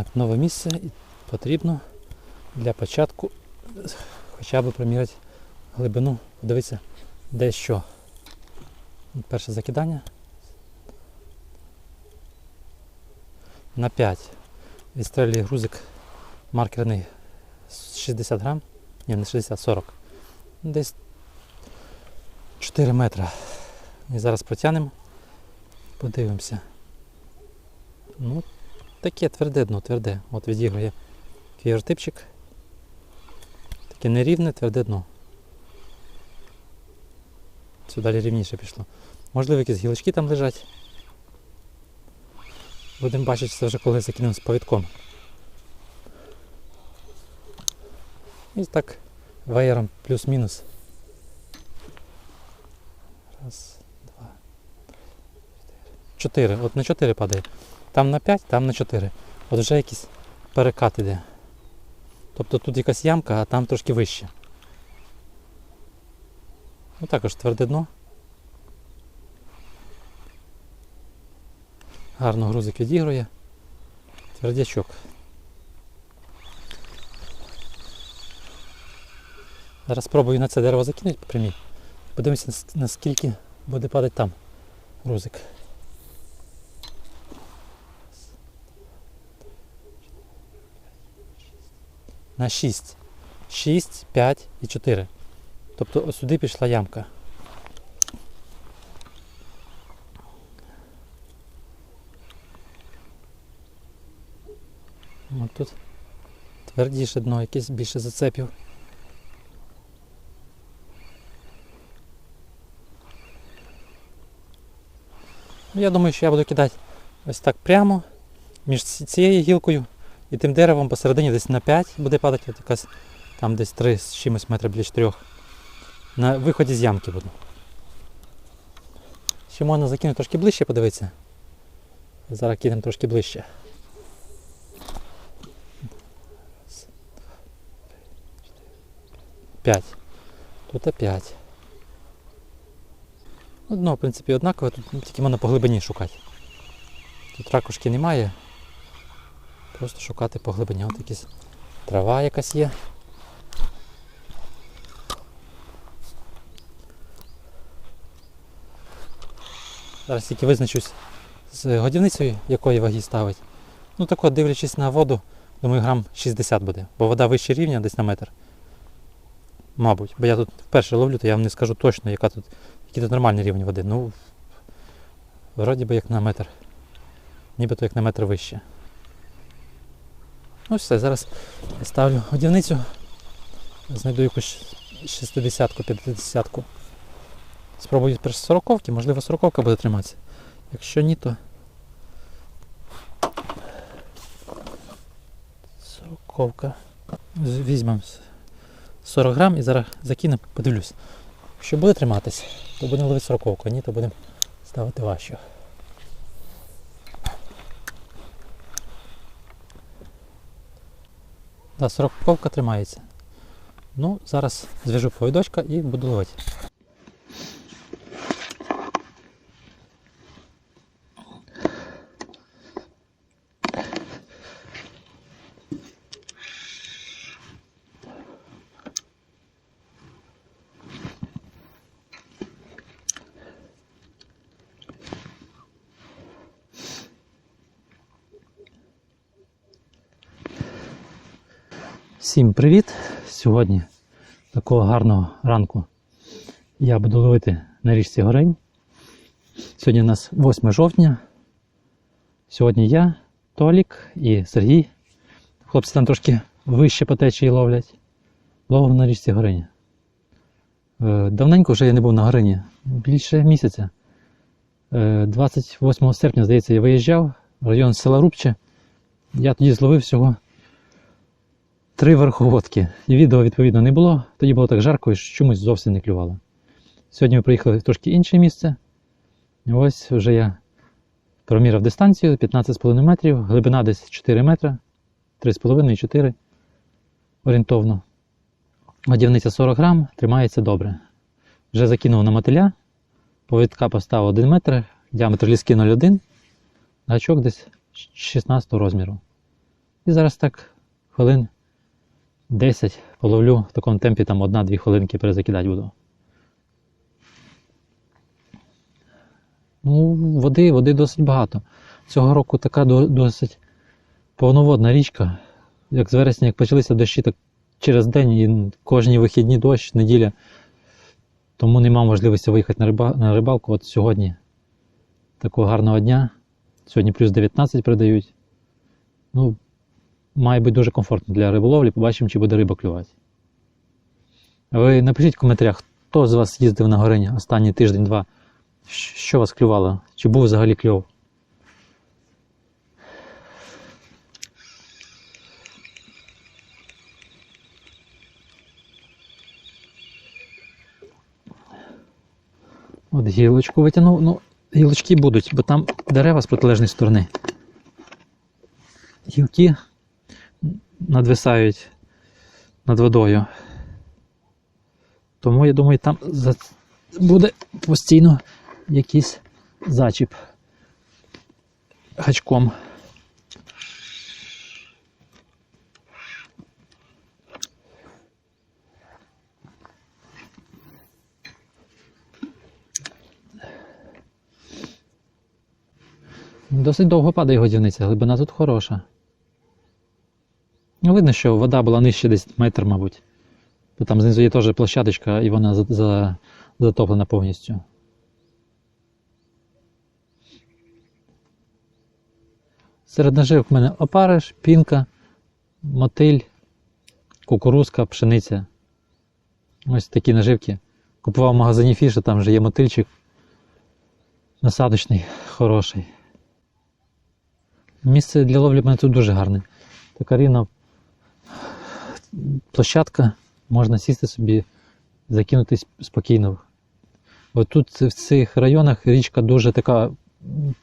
на нове місце і потрібно для початку хоча б проміряти глибину, подивитися, де що. Перше закидання. На 5. Відстрелює грузик маркерний 60 грам. Ні, не 60, 40. Десь 4 метра. І зараз протягнемо. Подивимося. Ну, таке тверде дно, тверде. От відігрує квівертипчик. Таке нерівне, тверде дно. Сюди далі рівніше пішло. Можливо, якісь гілочки там лежать. Будемо бачити це вже коли закинемо з повідком. І так веєром плюс-мінус. Раз, два, три, чотири. От на 4 падає. Там на 5, там на 4. От вже якийсь перекат іде. Тобто тут якась ямка, а там трошки вище. Ну також тверде дно. Гарно грузик відігрує. Твердячок. Зараз спробую на це дерево закинути по прямій. Подивимося, наскільки буде падати там грузик. На 6. 6, 5 і 4. Тобто ось сюди пішла ямка. От тут твердіше дно, якесь більше зацепів. Ну, Я думаю, що я буду кидати ось так прямо між цією гілкою і тим деревом посередині десь на 5 буде падати, от якась там десь 3 з чимось метра біля 4. На виході з ямки буду. Ще можна закинути трошки ближче, подивитися. Зараз кинемо трошки ближче. П'ять. Тут опять. Ну, в принципі, однакове, тут тільки можна по глибині шукати. Тут ракушки немає. Просто шукати по глибині. От якась трава якась є. Зараз тільки визначусь з годівницею, якої ваги ставить. Ну так от, дивлячись на воду, думаю, грам 60 буде, бо вода вище рівня десь на метр. Мабуть. Бо я тут вперше ловлю, то я вам не скажу точно, яка тут, який тут нормальний рівень води. Ну, вроді би як на метр. Нібито як на метр вище. Ну все, зараз я ставлю годівницю. Знайду якусь 60-ку, 50-ку. Спробую перш 40 можливо 40 буде триматися. Якщо ні, то 40 Візьмемо 40 грам і зараз закинемо, подивлюсь. Якщо буде триматись, то будемо ловити 40 а ні, то будемо ставити важче. Да, 40 тримається. Ну, зараз зв'яжу повідочка і буду ловити. Всім привіт! Сьогодні такого гарного ранку я буду ловити на річці Горень. Сьогодні у нас 8 жовтня. Сьогодні я, Толік і Сергій. Хлопці там трошки вище по течії ловлять. Ловив на річці Горень. Е, Давненько вже я не був на Горині, більше місяця. Е, 28 серпня, здається, я виїжджав в район села Рубче. Я тоді зловив всього три верховодки. І відео, відповідно, не було. Тоді було так жарко і чомусь зовсім не клювало. Сьогодні ми приїхали в трошки інше місце. Ось вже я проміряв дистанцію 15,5 метрів, глибина десь 4 метри, 3,5-4 орієнтовно. Годівниця 40 грам, тримається добре. Вже закинув на мотиля, повідка поставив 1 метр, діаметр ліски 0,1, гачок десь 16 розміру. І зараз так хвилин 10 половлю в такому темпі, там одна-дві хвилинки перезакидати буду. Ну, води, води досить багато. Цього року така досить повноводна річка. Як з вересня, як почалися дощі, так через день і кожні вихідні дощ, неділя. Тому нема можливості виїхати на, риба, на рибалку. От сьогодні такого гарного дня. Сьогодні плюс 19 передають. Ну, має бути дуже комфортно для риболовлі. Побачимо, чи буде риба клювати. Ви напишіть в коментарях, хто з вас їздив на горень останній тиждень-два. Що вас клювало? Чи був взагалі кльов? От гілочку витягнув. Ну, гілочки будуть, бо там дерева з протилежної сторони. Гілки надвисають над водою. Тому я думаю, там буде постійно якийсь зачіп гачком. Досить довго падає годівниця, глибина тут хороша. Видно, що вода була нижче десь метр, мабуть. Бо там знизу є теж площадочка, і вона за, за, затоплена повністю. Серед наживок в мене опариш, пінка, мотиль, кукурузка, пшениця. Ось такі наживки. Купував в магазині фіша, там вже є мотильчик. Насадочний, хороший. Місце для ловлі в мене тут дуже гарне. Така рівна площадка, можна сісти собі, закинутись спокійно. От тут в цих районах річка дуже така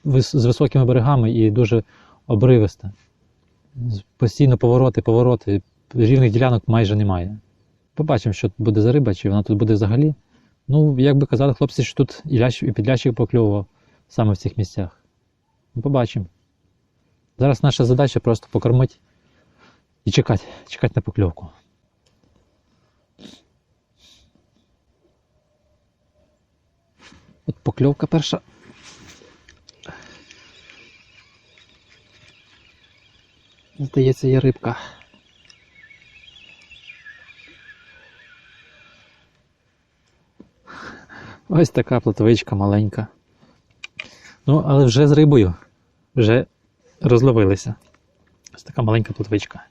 з високими берегами і дуже обривиста. Постійно повороти, повороти, рівних ділянок майже немає. Побачимо, що тут буде за риба, чи вона тут буде взагалі. Ну, як би казали хлопці, що тут і лящ, і підлящик покльовував саме в цих місцях. Ну, побачимо. Зараз наша задача просто покормити і чекати, чекати на покльовку. От покльовка перша. Здається, є рибка. Ось така плотовичка маленька. Ну, але вже з рибою. Вже розловилися. Ось така маленька плотвичка.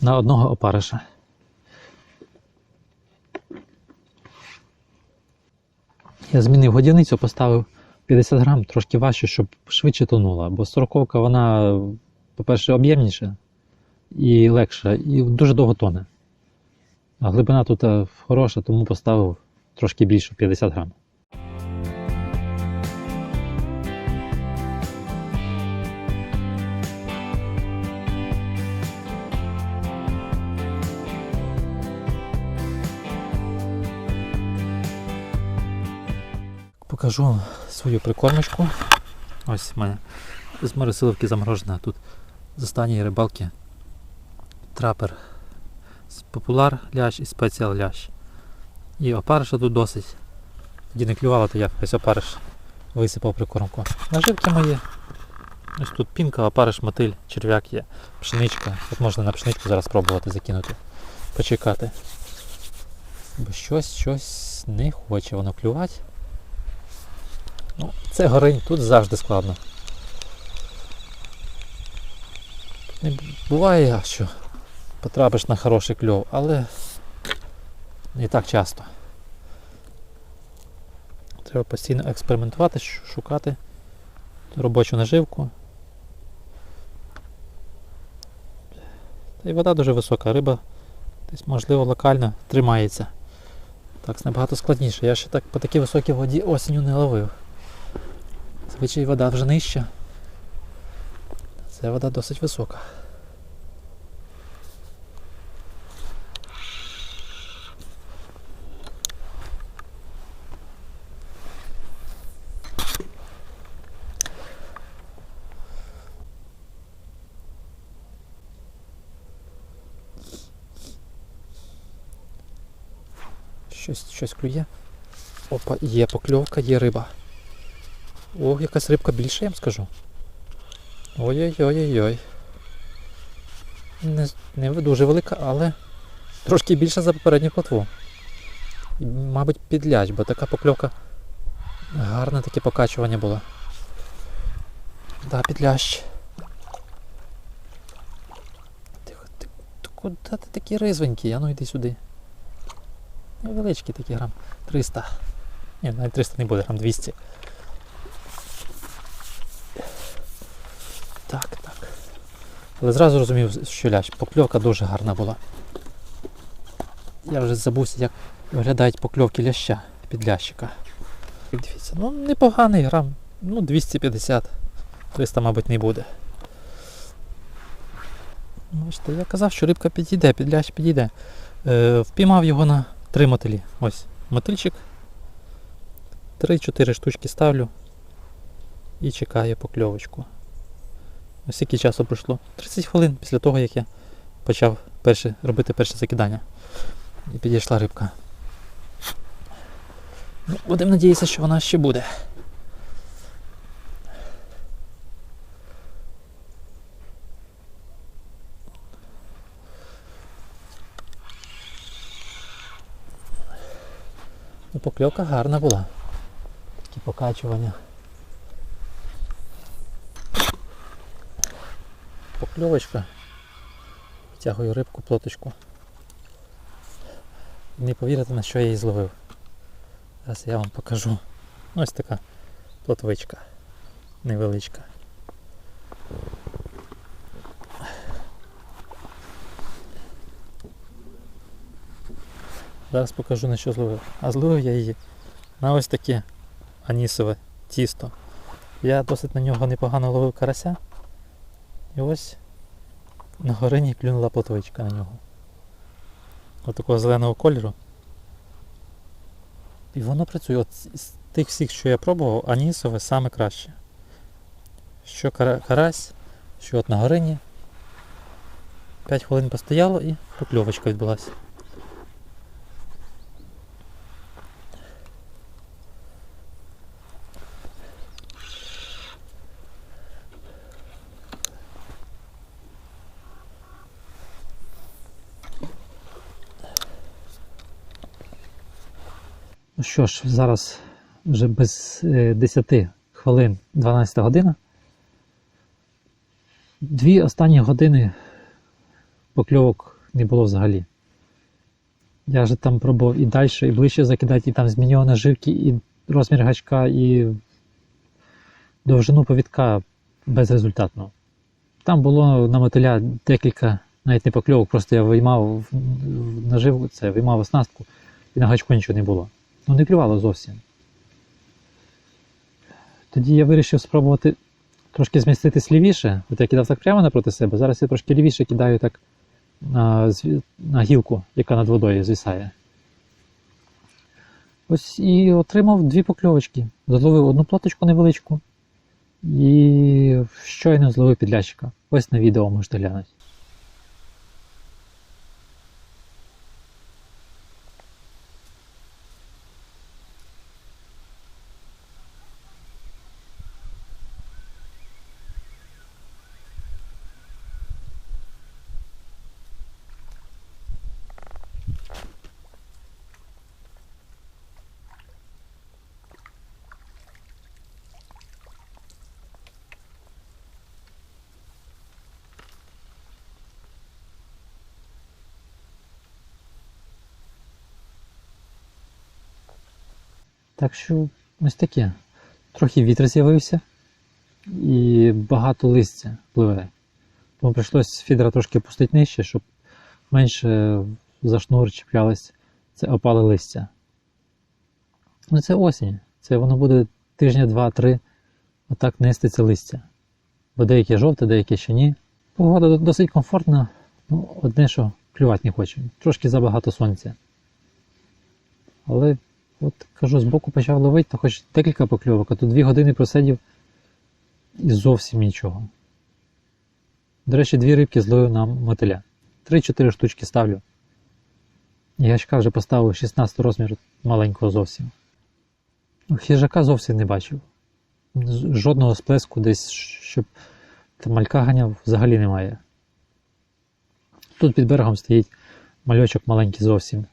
На одного опариша. Я змінив годівницю, поставив 50 грам, трошки важче, щоб швидше тонула. Бо 40 вона, по-перше, об'ємніша і легша, і дуже довго тоне. А глибина тут е, хороша, тому поставив трошки більше 50 грам. Покажу свою прикормочку. Ось в мене з моросиловки заморожена тут з останньої рибалки трапер популяр лящ і спеціал лящ. І опариша тут досить. Тоді не клювало, то я ось опариш висипав прикормку. Наживки мої. Ось тут пінка, опариш, мотиль, черв'як є, пшеничка. От можна на пшеничку зараз спробувати закинути, почекати. Бо щось, щось не хоче воно клювати. Ну, це горинь, тут завжди складно. Не б- буває, що потрапиш на хороший кльов, але не так часто. Треба постійно експериментувати, шукати робочу наживку. Та й вода дуже висока, риба десь, можливо, локально тримається. Так, набагато складніше. Я ще так по такій високій воді осінню не ловив. Звичай, вода вже нижча. Ця вода досить висока. Щось щось клює. Опа, є покльовка, є риба. О, якась рибка більша, я вам скажу. Ой-ой-ой-ой-ой. Не, не дуже велика, але трошки більша за попередню плотву. Мабуть, підляч, бо така покльовка гарне таке покачування було. Да, підлящ. Тихо, ти, ти куди ти такі riзвенькі? А ну йди сюди. Невеличкі такі грам. 300. Ні, навіть 300 не буде, грам 200. Так, так. Але зразу розумів, що лящ. Покльовка дуже гарна була. Я вже забувся, як виглядають покльовки ляща під лящика. Дивіться, ну непоганий грам. Ну, 250. 300, мабуть, не буде. Бачите, я казав, що рибка підійде, підлящ підійде. Е, впіймав його на три мотилі. Ось мотильчик. 3-4 штучки ставлю і чекаю покльовочку. Ось скільки часу пройшло? 30 хвилин після того, як я почав перше, робити перше закидання. І підійшла рибка. Ну, будемо надіятися, що вона ще буде. Ну, покльовка гарна була. Такі покачування. Покльовочка. Витягую рибку, плоточку. Не повірите, на що я її зловив. Зараз я вам покажу. Ось така плотвичка. Невеличка. Зараз покажу на що зловив. А зловив я її на ось таке анісове тісто. Я досить на нього непогано ловив карася. І ось на горині клюнула потвичка на нього. Ось такого зеленого кольору. І воно працює. От з- тих всіх, що я пробував, анісове саме краще. Що карась, що от на горині. 5 хвилин постояло і покльовочка відбулася. Ну що ж, зараз вже без е, 10 хвилин 12 година. Дві останні години покльовок не було взагалі. Я вже там пробував і далі, і ближче закидати, і там змінював наживки, і розмір гачка, і довжину повідка безрезультатно. Там було на мотиля декілька, навіть не покльовок, просто я виймав наживку, це виймав оснастку, і на гачку нічого не було. Ну не клювало зовсім. Тоді я вирішив спробувати трошки зміститись лівіше. От я кидав так прямо напроти себе. Зараз я трошки лівіше кидаю так на, на гілку, яка над водою звисає. Ось і отримав дві покльовочки. Зловив одну платочку невеличку і щойно зловив підлящика. Ось на відео можете глянути. Так що ось таке. Трохи вітер з'явився і багато листя пливе. Тому прийшлось фідера трошки пустити нижче, щоб менше за шнур чіплялось це опале листя. Ну це осінь. Це воно буде тижня два-три отак нести це листя. Бо деяке жовте, деяке ще ні. Погода досить комфортна, ну, одне, що клювати не хоче. Трошки забагато сонця. Але От кажу, збоку почав ловити, то хоч декілька покльовок, а тут дві години просидів і зовсім нічого. До речі, дві рибки зловив на мотиля. Три-чотири штучки ставлю. Ящка вже поставив 16 розмір маленького зовсім. Ну, Хижака зовсім не бачив. Жодного сплеску десь, щоб та малька ганяв, взагалі немає. Тут під берегом стоїть мальочок маленький зовсім.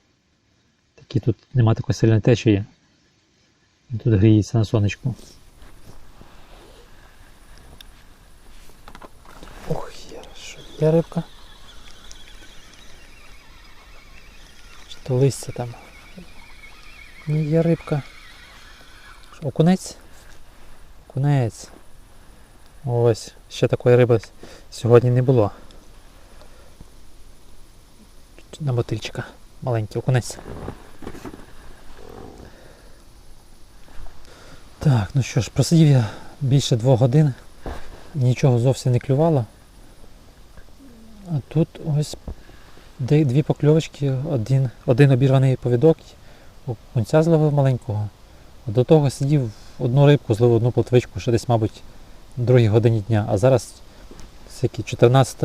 Такий тут нема такої сильної течії. Він Тут гріється на сонечку. Ох, є, що є рибка. То листя там. Ні, є рибка. Що, Окунець? Окунець. Ось, ще такої риби сьогодні не було. На мотильчика. Маленький окунець. Так, ну що ж, просидів я більше двох годин. Нічого зовсім не клювало. А тут ось дві покльовочки, один, один обірваний повідок, кунця зловив маленького. А до того сидів одну рибку, зловив одну плотвичку, ще десь, мабуть, в другій годині дня. А зараз скільки 14,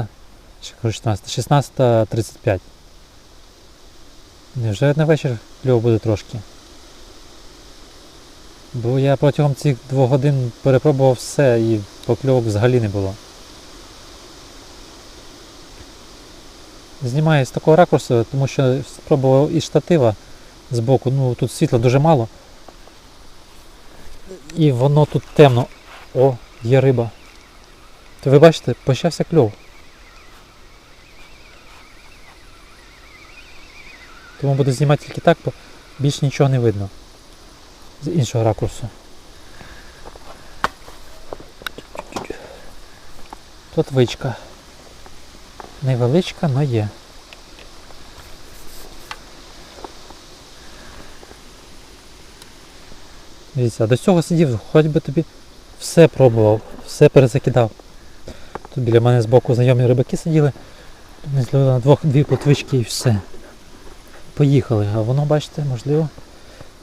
чи кажу 14, 16.35. Невже на вечір кльово буде трошки? Бо я протягом цих двох годин перепробував все і покльовок взагалі не було. Знімаю з такого ракурсу, тому що спробував із штатива з боку, ну тут світла дуже мало. І воно тут темно. О, є риба. То ви бачите, почався кльов. Тому буду знімати тільки так, бо більш нічого не видно з іншого ракурсу. Тут вичка. Невеличка, але є. Дивіться, до цього сидів, хоч би тобі все пробував, все перезакидав. Тут біля мене збоку знайомі рибаки сиділи, ми зловили на двох дві плотвички і все. Поїхали, а воно, бачите, можливо,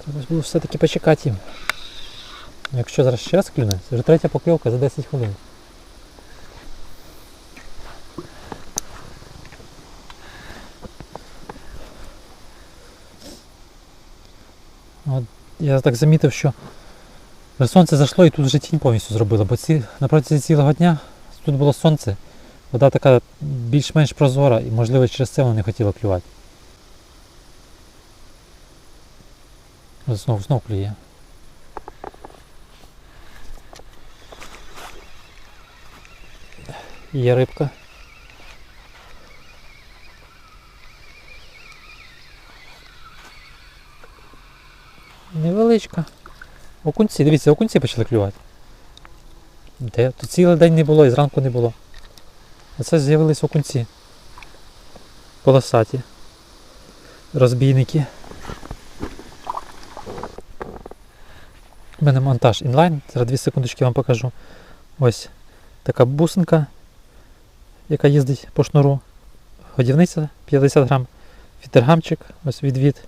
треба було все-таки почекати. Якщо зараз ще раз клюне, це вже третя покльовка за 10 хвилин. От я так замітив, що сонце зайшло і тут вже тінь повністю зробило, бо ці, на цілого дня тут було сонце, вода така більш-менш прозора і можливо через це вона не хотіла клювати. Знов, знов клює. Є рибка. Невеличка. Окунці, дивіться, окунці почали клювати. Де? Тут цілий день не було і зранку не було. А це з'явились окунці. Полосаті. Розбійники. У мене монтаж інлайн. Зараз 2 секундочки вам покажу. Ось така бусинка, яка їздить по шнуру. Годівниця 50 грам. Фідергамчик, ось відвід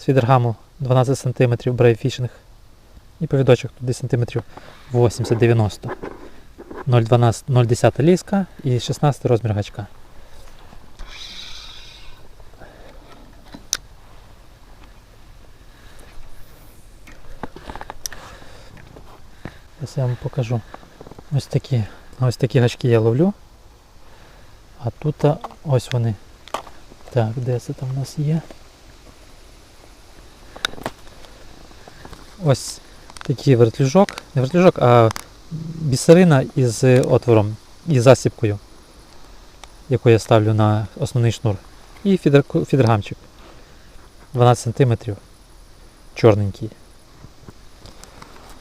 з фідергаму 12 см брейфішинг. І повідочок туди см 80-90. 0,12 0,10 ліска і 16 розмір гачка. Зараз я вам покажу. Ось такі, ось такі гачки я ловлю. А тут ось вони. Так, де це там у нас є? Ось такий вертлюжок. Не вертлюжок, а бісерина із отвором і засіпкою, яку я ставлю на основний шнур. І фідер, фідергамчик 12 см. Чорненький.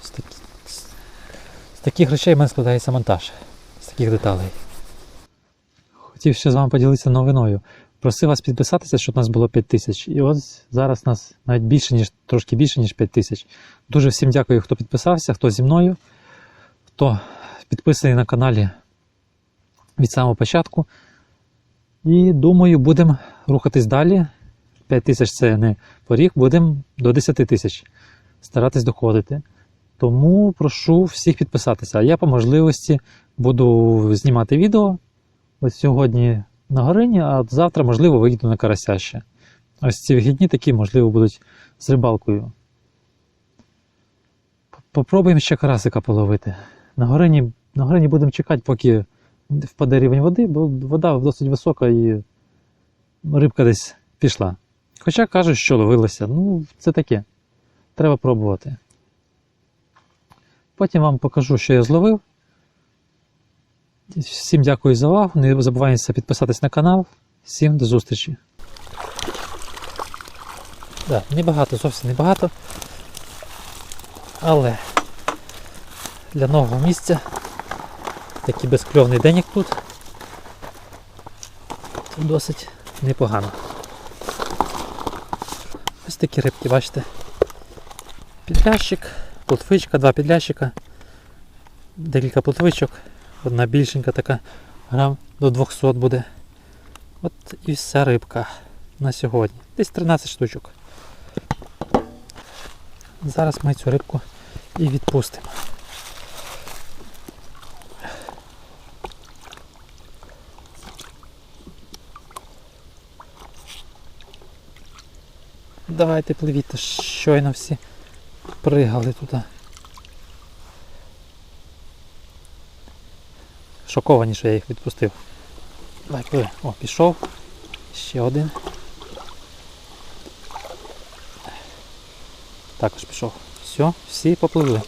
Ось такі, з, з таких речей в мене складається монтаж. З таких деталей. Хотів ще з вами поділитися новиною. Просив вас підписатися, щоб нас було 5 тисяч. І ось зараз нас навіть більше, ніж трошки більше, ніж 5 тисяч. Дуже всім дякую, хто підписався, хто зі мною, хто підписаний на каналі від самого початку. І думаю, будемо рухатись далі. 5 тисяч це не поріг, будемо до 10 тисяч старатись доходити. Тому прошу всіх підписатися. А я по можливості буду знімати відео. Ось сьогодні на горині, а завтра, можливо, вийду на карася ще. Ось ці вихідні такі, можливо, будуть з рибалкою. Попробуємо ще карасика половити. На горині, на горині будемо чекати, поки впаде рівень води, бо вода досить висока і рибка десь пішла. Хоча кажуть, що ловилося. Ну, це таке. Треба пробувати. Потім вам покажу, що я зловив. Всім дякую за увагу. Не забувайте підписатись на канал. Всім до зустрічі. Так, небагато, зовсім небагато. Але для нового місця такий безкльовний день, як. Тут досить непогано. Ось такі рибки, бачите. Підлящик, плотвичка, два підлящика, декілька плотвичок, одна більшенька така, грам до 200 буде. От і вся рибка на сьогодні. Десь 13 штучок. Зараз ми цю рибку і відпустимо. Давайте пливіть, щойно всі пригали туди. Шоковані, що я їх відпустив. Давай, пливи. О, пішов. Ще один. Також пішов. Все, всі попливли.